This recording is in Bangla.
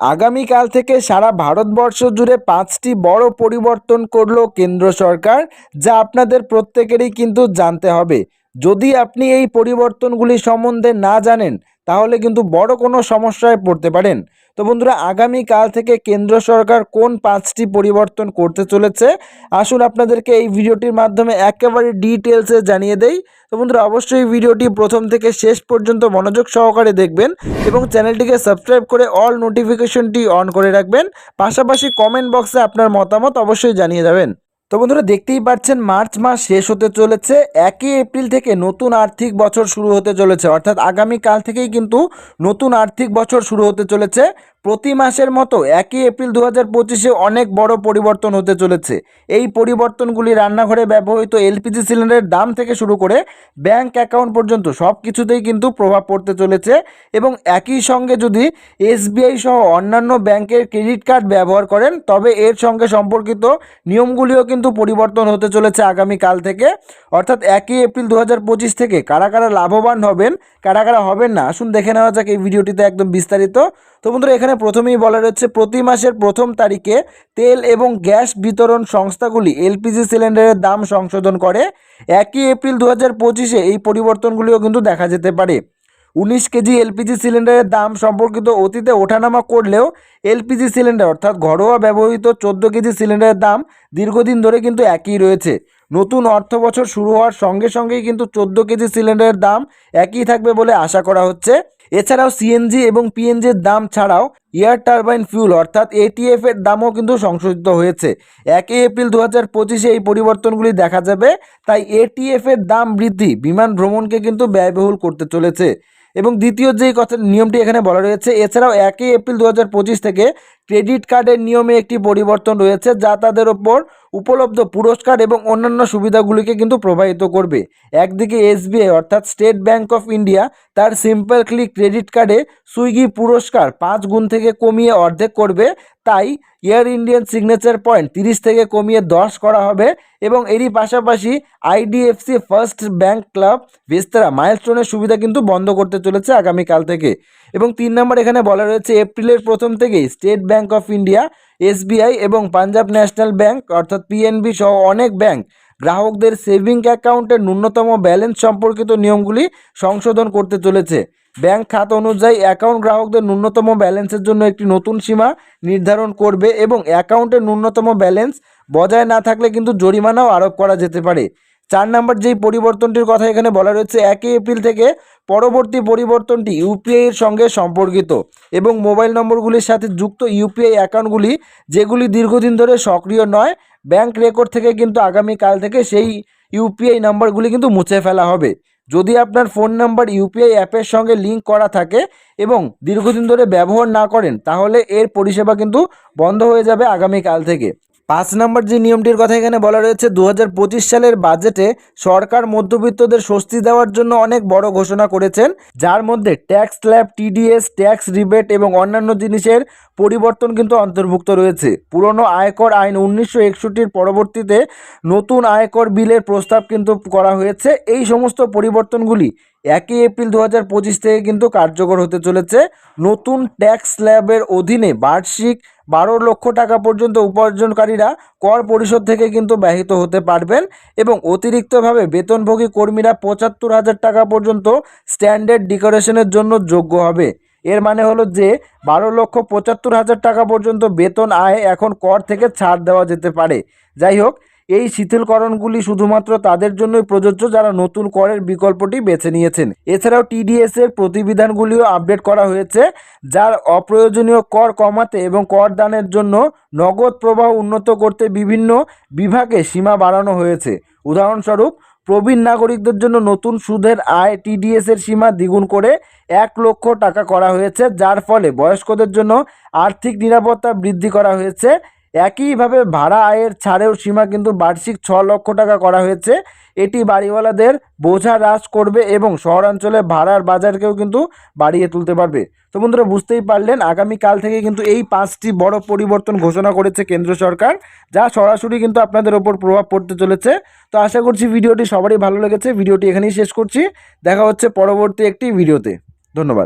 আগামীকাল থেকে সারা ভারতবর্ষ জুড়ে পাঁচটি বড় পরিবর্তন করল কেন্দ্র সরকার, যা আপনাদের প্রত্যেকেরই কিন্তু জানতে হবে। যদি আপনি এই পরিবর্তনগুলি সম্বন্ধে না জানেন, তাহলে কিন্তু বড় কোনো সমস্যায় পড়তে পারেন। তো বন্ধুরা, আগামীকাল থেকে কেন্দ্র সরকার কোন পাঁচটি পরিবর্তন করতে চলেছে, আসুন আপনাদেরকে এই ভিডিওটির মাধ্যমে একেবারে ডিটেলসে জানিয়ে দেই। তো বন্ধুরা, অবশ্যই ভিডিওটি প্রথম থেকে শেষ পর্যন্ত মনোযোগ সহকারে দেখবেন এবং চ্যানেলটিকে সাবস্ক্রাইব করে অল নোটিফিকেশনটি অন করে রাখবেন। পাশাপাশি কমেন্ট বক্সে আপনার মতামত অবশ্যই জানিয়ে যাবেন। তো বন্ধুরা দেখতেই পাচ্ছেন, মার্চ মাস শেষ হতে চলেছে। একই এপ্রিল থেকে নতুন আর্থিক বছর শুরু হতে চলেছে। অর্থাৎ আগামীকাল থেকেই কিন্তু নতুন আর্থিক বছর শুরু হতে চলেছে। প্রতি মাসের মতো একই এপ্রিল দু হাজার পঁচিশে অনেক বড় পরিবর্তন হতে চলেছে। এই পরিবর্তনগুলি রান্নাঘরে ব্যবহৃত এলপিজি সিলিন্ডারের দাম থেকে শুরু করে ব্যাংক অ্যাকাউন্ট পর্যন্ত সব কিছুতেই কিন্তু প্রভাব পড়তে চলেছে এবং একই সঙ্গে যদি এসবিআই সহ অন্যান্য ব্যাংকের ক্রেডিট কার্ড ব্যবহার করেন, তবে এর সঙ্গে সম্পর্কিত নিয়মগুলিও কিন্তু পরিবর্তন হতে চলেছে আগামীকাল থেকে। অর্থাৎ একই এপ্রিল দু হাজার পঁচিশ থেকে কারা কারা লাভবান হবেন, কারা কারা হবেন না, আসুন দেখে নেওয়া যাক এই ভিডিওটিতে একদম বিস্তারিত। তো বন্ধুরা, এখানে প্রথমেই বলা রয়েছে, প্রতি মাসের প্রথম তারিখে তেল এবং গ্যাস বিতরণ সংস্থাগুলি এলপিজি সিলিন্ডারের দাম সংশোধন করে। একই এপ্রিল দু হাজার পঁচিশে এই পরিবর্তনগুলিও কিন্তু দেখা যেতে পারে। উনিশ কেজি এলপিজি সিলিন্ডারের দাম সম্পর্কিত অতীতে ওঠানামা করলেও এলপিজি সিলিন্ডার অর্থাৎ ঘরোয়া ব্যবহৃত চোদ্দ কেজি সিলিন্ডারের দাম দীর্ঘদিন ধরে কিন্তু একই রয়েছে। নতুন অর্থ বছর শুরু হওয়ার সঙ্গে সঙ্গেই কিন্তু চোদ্দ কেজি সিলিন্ডারের দাম একই থাকবে বলে আশা করা হচ্ছে। এছাড়াও সিএনজি এবং পিএনজির দাম ছাড়াও এয়ার টারবাইন ফিউল অর্থাৎ এটিএফ এর দামও কিন্তু সংশোধিত হয়েছে। একই এপ্রিল দু হাজার পঁচিশে এই পরিবর্তনগুলি দেখা যাবে, তাই এটিএফ এর দাম বৃদ্ধি বিমান ভ্রমণকে কিন্তু ব্যয়বহুল করতে চলেছে। এবং দ্বিতীয় যেই কথা নিয়মটি এখানে বলা রয়েছে, এছাড়াও একই এপ্রিল দু হাজার পঁচিশ থেকে ক্রেডিট কার্ডের নিয়মে একটি পরিবর্তন রয়েছে যা তাদের ওপর উপলব্ধ পুরস্কার এবং অন্যান্য সুবিধাগুলিকে কিন্তু প্রভাবিত করবে। একদিকে এসবিআই অর্থাৎ স্টেট ব্যাংক অফ ইন্ডিয়া তার সিম্পল ক্লিক ক্রেডিট কার্ডে সুইগি পুরস্কার পাঁচ গুণ থেকে কমিয়ে অর্ধেক করবে। তাই এয়ার ইন্ডিয়ান সিগনেচার পয়েন্ট তিরিশ থেকে কমিয়ে দশ করা হবে এবং এরই পাশাপাশি IDFC First Bank Club Vistara মাইলস্টোনের সুবিধা কিন্তু বন্ধ করতে চলেছে আগামীকাল থেকে। এবং তিন নম্বর এখানে বলা রয়েছে এপ্রিলের প্রথম থেকেই স্টেট অফ ইন্ডিয়া এসবিআই এবং পাঞ্জাব ন্যাশনাল ব্যাংক অর্থাৎ পিএনবি সহ অনেক ব্যাংক গ্রাহকদের সেভিং অ্যাকাউন্টের ন্যূনতম ব্যালেন্স সম্পর্কিত নিয়মগুলি সংশোধন করতে চলেছে। ব্যাংক খাত অনুযায়ী অ্যাকাউন্ট গ্রাহকদের ন্যূনতম ব্যালেন্সের জন্য একটি নতুন সীমা নির্ধারণ করবে এবং অ্যাকাউন্টের ন্যূনতম ব্যালেন্স বজায় না থাকলে কিন্তু জরিমানাও আরোপ করা যেতে পারে। চার নাম্বার যেই পরিবর্তনটির কথা এখানে বলা রয়েছে, একই এপ্রিল থেকে পরবর্তী পরিবর্তনটি ইউপিআই এর সঙ্গে সম্পর্কিত এবং মোবাইল নম্বরগুলির সাথে যুক্ত ইউপিআই অ্যাকাউন্টগুলি যেগুলি দীর্ঘদিন ধরে সক্রিয় নয়, ব্যাংক রেকর্ড থেকে কিন্তু আগামীকাল থেকে সেই ইউপিআই নাম্বারগুলি কিন্তু মুছে ফেলা হবে। যদি আপনার ফোন নাম্বার ইউপিআই অ্যাপের সঙ্গে লিঙ্ক করা থাকে এবং দীর্ঘদিন ধরে ব্যবহার না করেন, তাহলে এর পরিষেবা কিন্তু বন্ধ হয়ে যাবে আগামীকাল থেকে। পাঁচ নম্বর যে নিয়মটির কথা এখানে বলা রয়েছে দু হাজার পঁচিশ সালের বাজেটে সরকার মধ্যবিত্তদের স্বস্তি দেওয়ার জন্য অনেক বড় ঘোষণা করেছেন। যার মধ্যে tax slab TDS, tax rebate এবং অন্যান্য জিনিসের পরিবর্তন কিন্তু অন্তর্ভুক্ত রয়েছে। পুরনো আয়কর আইন উনিশশো একষট্টির পরবর্তীতে নতুন আয়কর বিলের প্রস্তাব কিন্তু করা হয়েছে। এই সমস্ত পরিবর্তনগুলি একই এপ্রিল দু হাজার পঁচিশ থেকে কিন্তু কার্যকর হতে চলেছে। নতুন ট্যাক্স স্ল্যাবের অধীনে বার্ষিক বারো লক্ষ টাকা পর্যন্ত উপার্জনকারীরা কর পরিশোধ থেকে কিন্তু ব্যাহিত হতে পারবেন এবং অতিরিক্তভাবে বেতনভোগী কর্মীরা পঁচাত্তর হাজার টাকা পর্যন্ত স্ট্যান্ডার্ড ডিকোরেশনের জন্য যোগ্য হবে। এর মানে হলো যে বারো লক্ষ পঁচাত্তর হাজার টাকা পর্যন্ত বেতন আয় এখন কর থেকে ছাড় দেওয়া যেতে পারে। যাই হোক এই শিথিলকরণগুলি শুধুমাত্র তাদের জন্যই প্রযোজ্য যারা নতুন করের বিকল্পটি বেছে নিয়েছেন। এছাড়াও টিডিএস এর প্রতিবিধানগুলিও আপডেট করা হয়েছে, যার অপ্রয়োজনীয় কর কমাতে এবং কর দানের জন্য নগদ প্রবাহ উন্নত করতে বিভিন্ন বিভাগে সীমা বাড়ানো হয়েছে। উদাহরণস্বরূপ, প্রবীণ নাগরিকদের জন্য নতুন সুদের আয় টিডিএস এর সীমা দ্বিগুণ করে এক লক্ষ টাকা করা হয়েছে, যার ফলে বয়স্কদের জন্য আর্থিক নিরাপত্তা বৃদ্ধি করা হয়েছে একইভাবে ভাড়া আয়ের ছাড়েও সীমা কিন্তু বার্ষিক ছ লক্ষ টাকা করা হয়েছে। এটি বাড়িওয়ালাদের বোঝা হ্রাস করবে এবং শহরাঞ্চলে ভাড়ার বাজারকেও কিন্তু বাড়িয়ে তুলতে পারবে। তো বন্ধুরা, বুঝতেই পারলেন, আগামীকাল থেকে কিন্তু এই পাঁচটি বড় পরিবর্তন ঘোষণা করেছে কেন্দ্র সরকার, যা সরাসরি কিন্তু আপনাদের ওপর প্রভাব পড়তে চলেছে। তো আশা করছি ভিডিওটি সবারই ভালো লেগেছে। ভিডিওটি এখানেই শেষ করছি। দেখা হচ্ছে পরবর্তী একটি ভিডিওতে। ধন্যবাদ।